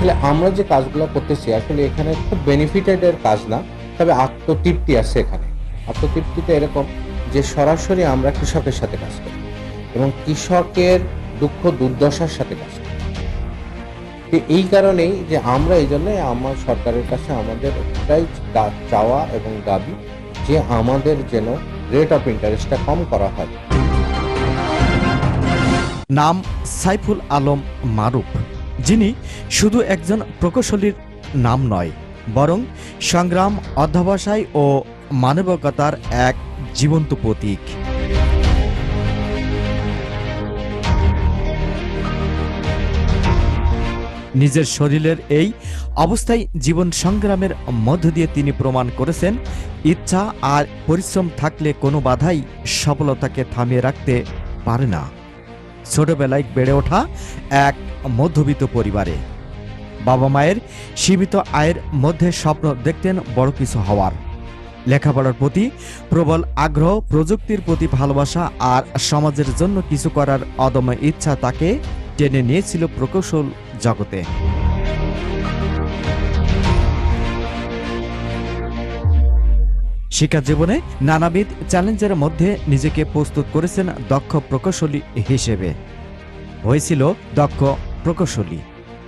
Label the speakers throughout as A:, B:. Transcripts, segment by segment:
A: আসলে আমরা যে কাজগুলো করতেছি, আসলে এখানে খুব বেনিফিটেড এর কাজ না, তবে আত্মতৃপ্তি আছে এখানে। আত্মতৃপ্তিতে এরকম যে সরাসরি আমরা কৃষকের সাথে কাজ করি এবং কৃষকের দুঃখ দুর্দশার সাথে কাজ করি। এই কারণেই যে আমরা এই জন্য আমার সরকারের কাছে আমাদের একটাই চাওয়া এবং দাবি যে আমাদের যেন রেট অফ ইন্টারেস্টটা কম করা হয়।
B: নাম সাইফুল আলম মারুফ। যিনি শুধু একজন প্রকৌশলীর নাম নয়, বরং সংগ্রাম, অধ্যবসায় ও মানবিকতার এক জীবন্ত প্রতীক। নিজের শরীরের এই অবস্থায় জীবন সংগ্রামের মধ্য দিয়ে তিনি প্রমাণ করেছেন, ইচ্ছা আর পরিশ্রম থাকলে কোনো বাধাই সফলতাকে থামিয়ে রাখতে পারে না। ছোটবেলায় বেড়ে ওঠা এক মধ্যবিত্ত পরিবারে। বাবা মায়ের সীমিত আয়ের মধ্যে স্বপ্ন দেখতেন বড় কিছু হওয়ার। লেখাপড়ার প্রতি প্রবল আগ্রহ, প্রযুক্তির প্রতি ভালোবাসা আর সমাজের জন্য কিছু করার অদম্য ইচ্ছা তাকে টেনে নিয়েছিল প্রকৌশল জগতে। শিক্ষা জীবনে নানাবিধ চ্যালেঞ্জের মধ্যে নিজেকে প্রস্তুত করেছেন দক্ষ প্রকৌশলী হিসেবে। হয়েছিল দক্ষ প্রকৌশলী।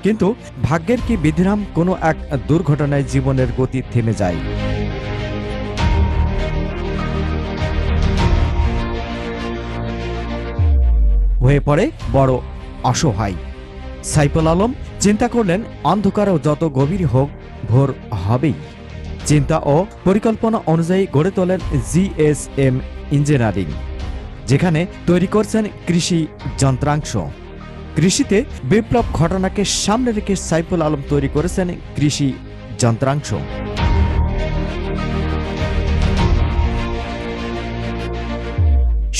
B: কিন্তু ভাগ্যের কি বিধিরাম কোনো এক দুর্ঘটনায় জীবনের গতি থেমে যায়? হয়ে পড়ে বড় অসহায়। সাইফুল আলম চিন্তা করলেন অন্ধকারও যত গভীর হোক ভোর হবেই। চিন্তা ও পরিকল্পনা অনুযায়ী গড়ে তোলেন জিএসএম ইঞ্জিনিয়ারিং। যেখানে তৈরি করছেন কৃষি যন্ত্রাংশ। কৃষিতে বিপ্লব ঘটনাকে সামনে রেখে সাইফুল আলম তৈরি করেছেন কৃষি যন্ত্রাংশ।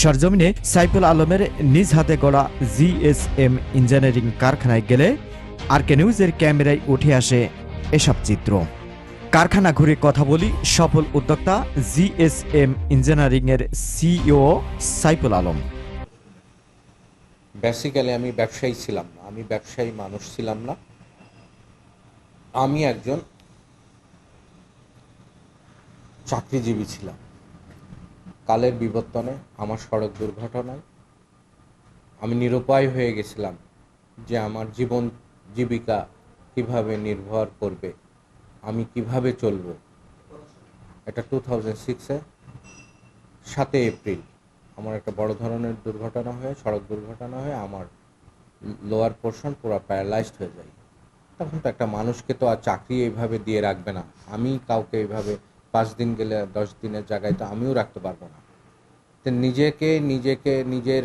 B: সরজমিনে সাইফুল আলমের নিজ হাতে গড়া জিএসএম ইঞ্জিনিয়ারিং কারখানায় গেলে আর কে নিউজের ক্যামেরায় উঠে আসে এসব চিত্র। কারখানা ঘুরে কথা বলি সফল উদ্যোক্তা জিএসএম ইঞ্জিনিয়ারিং এর সিইও সাইফুল আলম।
A: বেসিক্যালি আমি ব্যবসায়ী ছিলাম না। আমি ব্যবসায়ী মানুষ ছিলাম না। আমি একজন চাকরিজীবী ছিলাম। কালের বিবর্তনে, আমার সড়ক দুর্ঘটনায় আমি নিরুপায় হয়ে গেছিলাম যে আমার জীবন জীবিকা কীভাবে নির্ভর করবে। আমি কীভাবে চলবো? এটা টু থাউজেন্ড সিক্সে সাতই এপ্রিল। আমার একটা বড় ধরনের দুর্ঘটনা হয়ে, সড়ক দুর্ঘটনা হয়ে, আমার লোয়ার পোর্শন পুরো প্যারালাইজড হয়ে যায়। তখন তো একটা মানুষকে তো আর চাকরি এইভাবে দিয়ে রাখবে না। আমি কাউকে এইভাবে পাঁচ দিন গেলে দশ দিনের জায়গায় তো আমিও রাখতে পারব না। তো নিজেকে নিজেকে, নিজের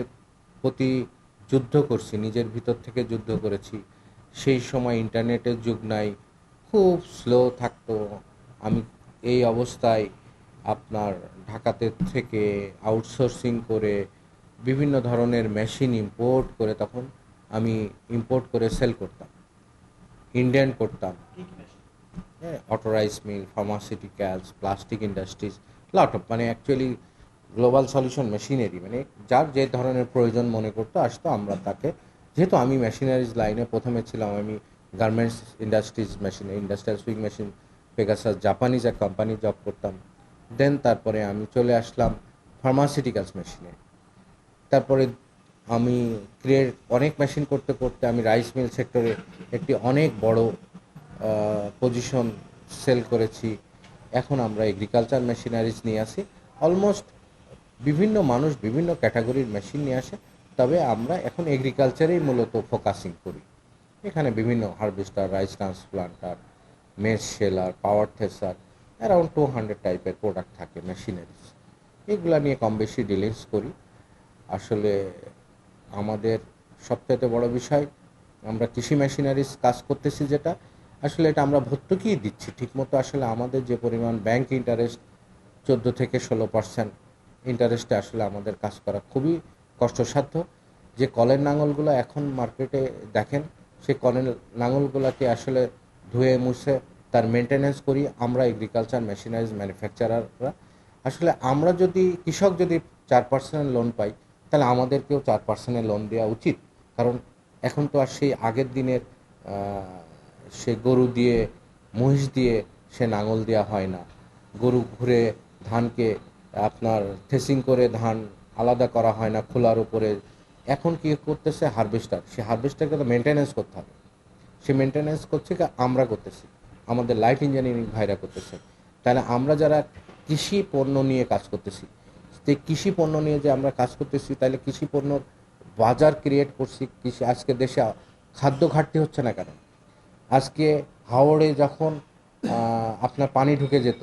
A: প্রতি যুদ্ধ করছি, নিজের ভিতর থেকে যুদ্ধ করেছি। সেই সময় ইন্টারনেটের যুগ নাই খুব স্লো থাকতো। আমি এই অবস্থায় আপনার ঢাকাতে থেকে আউটসোর্সিং করে বিভিন্ন ধরনের মেশিন ইম্পোর্ট করে তখন আমি ইম্পোর্ট করে সেল করতাম। ইন্ডিয়ান করতাম। হ্যাঁ auto rice mill pharmaceuticals plastic industries lot of মানে অ্যাকচুয়ালি গ্লোবাল সলিউশন মেশিনারি মানে যার যে ধরনের প্রয়োজন মনে করতো আসতো আমরা তাকে যেহেতু আমি মেশিনারিজ লাইনে প্রথমে ছিলাম আমি garments industries machine industrial sewing machine Pegasus Japanese এক কোম্পানি জব করতাম। দেন তারপরে আমি চলে আসলাম ফার্মাসিউটিক্যালস মেশিনে তারপরে আমি ক্রিয়েট অনেক মেশিন করতে করতে আমি রাইস মিল সেক্টরে একটি অনেক বড় পজিশন সেল করেছি। এখন আমরা এগ্রিকালচার মেশিনারিজ নিয়ে আসি অলমোস্ট বিভিন্ন মানুষ বিভিন্ন ক্যাটাগরির মেশিন নিয়ে আসে। তবে আমরা এখন এগ্রিকালচারেই মূলত ফোকাসিং করি। এখানে বিভিন্ন harvester rice transplanter maize sheller power thresher around two hundred টাইপের প্রোডাক্ট থাকে মেশিনারিজ এগুলা নিয়ে কম বেশি ডিলিংস করি। আসলে আমাদের সবচেয়ে বড় বিষয়, আমরা কৃষি মেশিনারিজ কাজ করতেছি যেটা, আসলে এটা আমরা ভর্তুকিই দিচ্ছি। ঠিকমতো আসলে আমাদের যে পরিমাণ ব্যাংক ইন্টারেস্ট চোদ্দ থেকে ষোলো পার্সেন্ট ইন্টারেস্টে আসলে আমাদের কাজ করা খুবই কষ্টসাধ্য। যে কলের নাঙলগুলো এখন মার্কেটে দেখেন সেই কলের লাঙলগুলোকে আসলে ধুয়ে মুছে তার মেনটেনেন্স করি, আমরা এগ্রিকালচার মেশিনারিজ ম্যানুফ্যাকচারাররা আসলে আমরা যদি, কৃষক যদি চার পার্সেন্টের লোন পাই, তাহলে আমাদেরকেও চার পার্সেন্টের লোন দেওয়া উচিত। কারণ এখন তো আর সেই আগের দিনের সে গরু দিয়ে, মহিষ দিয়ে সে নাঙল দেওয়া হয় না। গরু ঘুরে ধানকে আপনার থেসিং করে ধান আলাদা করা হয় না, খোলার উপরে এখন কি করতেছে হারভেস্টার সে হারভেস্টারকে তো মেনটেনেন্স করতে হবে। সে মেনটেনেন্স করছে কি আমরা করতেছি। আমাদের লাইট ইঞ্জিনিয়ারিং ভাইরা করতেছে। তাহলে আমরা যারা কৃষি পণ্য নিয়ে কাজ করতেছি, যে কৃষি পণ্য নিয়ে যে আমরা কাজ করতেছি, তাহলে কৃষি পণ্যর বাজার ক্রিয়েট করছি, কৃষি আজকে দেশে খাদ্য ঘাটতি হচ্ছে না কেন? আজকে হাওড়ে যখন আপনার পানি ঢুকে যেত,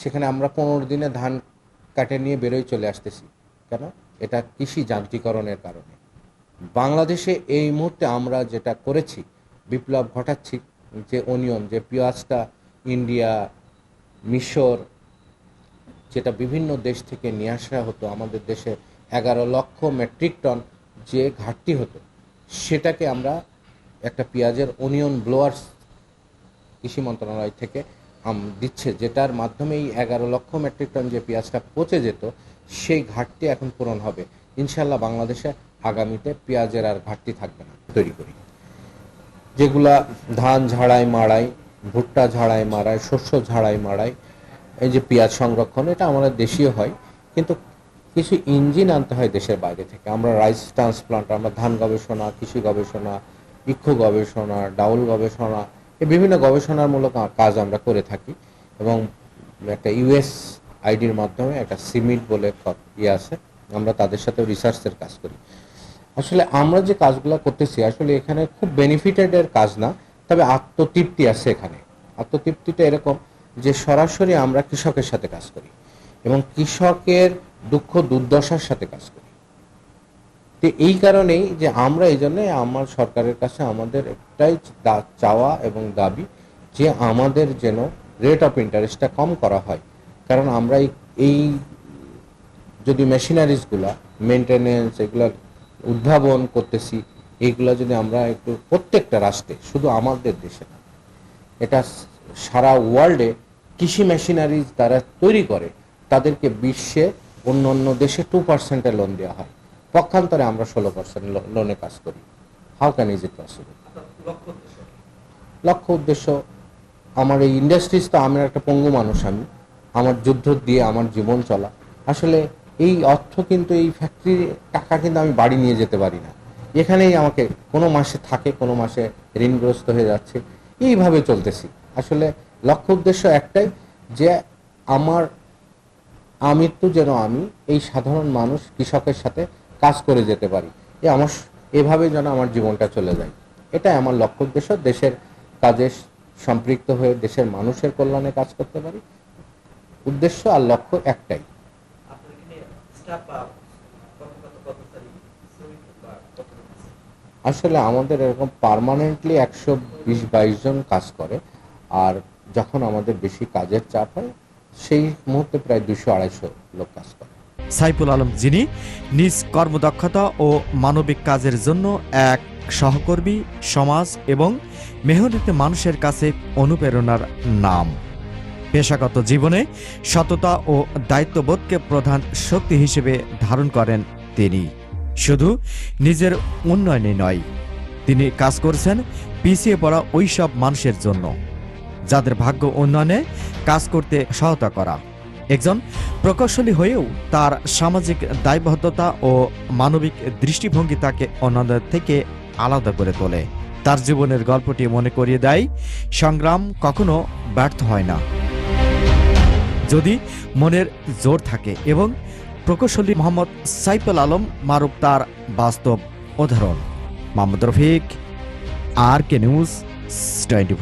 A: সেখানে আমরা পনেরো দিনে ধান কাটে নিয়ে বেরোয় চলে আসতেছি। কেন? এটা কৃষি যান্ত্রিকরণের কারণে। বাংলাদেশে এই মুহূর্তে আমরা যেটা করেছি, বিপ্লব ঘটাচ্ছি, যে অনিয়ন, যে পেঁয়াজটা ইন্ডিয়া, মিশর, যেটা বিভিন্ন দেশ থেকে নিয়ে আসা হতো, আমাদের দেশে এগারো লক্ষ মেট্রিক টন যে ঘাটতি হতো, সেটাকে আমরা একটা পেঁয়াজের অনিয়ন ব্লোয়ার্স কৃষি মন্ত্রণালয় থেকে দিচ্ছে, যেটার মাধ্যমে এই এগারো লক্ষ মেট্রিক টন যে পেঁয়াজটা পচে যেত, সেই ঘাটতি এখন পূরণ হবে। ইনশাল্লাহ বাংলাদেশে আগামীতে পেঁয়াজের আর ঘাটতি থাকবে না, তৈরি করি। যেগুলা ধান ঝাড়াই মাড়াই, ভুট্টা ঝাড়াই মারাই শস্য ঝাড়াই মাড়াই, এই যে পেঁয়াজ সংরক্ষণ, এটা আমাদের দেশীয় হয়, কিন্তু কিছু ইঞ্জিন আনতে হয় দেশের বাইরে থেকে। আমরা রাইস ট্রান্সপ্লান্ট, আমরা ধান গবেষণা, কৃষি গবেষণা ইক্ষু গবেষণা, ডাউল গবেষণা, এই বিভিন্ন গবেষণামূলক কাজ আমরা করে থাকি এবং একটা ইউএস আইডির মাধ্যমে একটা সিমিট বলে ইয়ে আছে, আমরা তাদের সাথে রিসার্চের কাজ করি। আসলে আমরা যে কাজগুলো করতেছি, আসলে এখানে খুব বেনিফিটেড এর কাজ না, তবে আত্মতৃপ্তি আছে এখানে। আত্মতৃপ্তিটা এরকম যে সরাসরি আমরা কৃষকের সাথে কাজ করি এবং কৃষকের দুঃখ, দুর্দশার সাথে কাজ করি। তো এই কারণেই যে আমরা এই জন্য আমার সরকারের কাছে আমাদের একটাই চাওয়া এবং দাবি যে আমাদের যেন রেট অফ ইন্টারেস্টটা কম করা হয়। কারণ আমরা এই যদি মেশিনারিজগুলা মেনটেনেন্স এগুলো উদ্ভাবন করতেছি, এইগুলো যদি আমরা একটু প্রত্যেকটা রাষ্ট্রে, শুধু আমাদের দেশে না, এটা সারা ওয়ার্ল্ডে কৃষি মেশিনারিজ তারা তৈরি করে, তাদেরকে বিশ্বে অন্য অন্য দেশে টু পার্সেন্টের লোন দেওয়া হয়। পক্ষান্তরে আমরা ষোলো পার্সেন্ট লোনে কাজ করি। How can is it possible লক্ষ্য উদ্দেশ্য, আমার এই ইন্ডাস্ট্রিজ তো আমার একটা পঙ্গু মানুষ আমি। আমার যুদ্ধ দিয়ে আমার জীবন চলা। আসলে এই অর্থ কিন্তু, এই ফ্যাক্টরির টাকা কিন্তু আমি বাড়ি নিয়ে যেতে পারি না। এখানেই আমাকে কোনো মাসে থাকে, কোনো মাসে ঋণগ্রস্ত হয়ে যাচ্ছে। এইভাবে চলতেছি। আসলে লক্ষ্য উদ্দেশ্য একটাই যে আমার আমৃত্যু যেন আমি এই সাধারণ মানুষ, কৃষকের সাথে কাজ করে যেতে পারি। এ আমার, এভাবে যেন আমার জীবনটা চলে যায়। এটাই আমার লক্ষ্য উদ্দেশ্য। দেশের কাজে সম্পৃক্ত হয়ে, দেশের মানুষের কল্যাণে কাজ করতে পারি। উদ্দেশ্য আর লক্ষ্য একটাই। আসলে আমাদের এরকম পার্মানেন্টলি একশো বিশ বাইশ জন কাজ করে আর যখন আমাদের বেশি কাজের চাপ হয় সেই মুহূর্তে প্রায় দুশো আড়াইশো লোক কাজ করে।
B: সাইফুল আলম যিনি নিজ কর্মদক্ষতা ও মানবিক কাজের জন্য এক সহকর্মী সমাজ এবং মেহনতি মানুষের কাছে অনুপ্রেরণার নাম। পেশাগত জীবনে সততা ও দায়িত্ববোধকে প্রধান শক্তি হিসেবে ধারণ করেন তিনি। শুধু নিজের উন্নয়নে নয়, তিনি কাজ করছেন, পিছিয়ে পড়া ওইসব মানুষের জন্য। যাদের ভাগ্য উন্নয়নে কাজ করতে সহায়তা করা। একজন প্রকৌশলী হয়েও তার সামাজিক দায়বদ্ধতা ও মানবিক দৃষ্টিভঙ্গি তাকে অন্যদের থেকে আলাদা করে তোলে। তার জীবনের গল্পটি মনে করিয়ে দেয়, সংগ্রাম কখনো ব্যর্থ হয় না। যদি মনের জোর থাকে এবং প্রকৌশলী মোহাম্মদ সাইফুল আলম মারুফ তার বাস্তব উদাহরণ। Mohammad Rafiq, R K news, twenty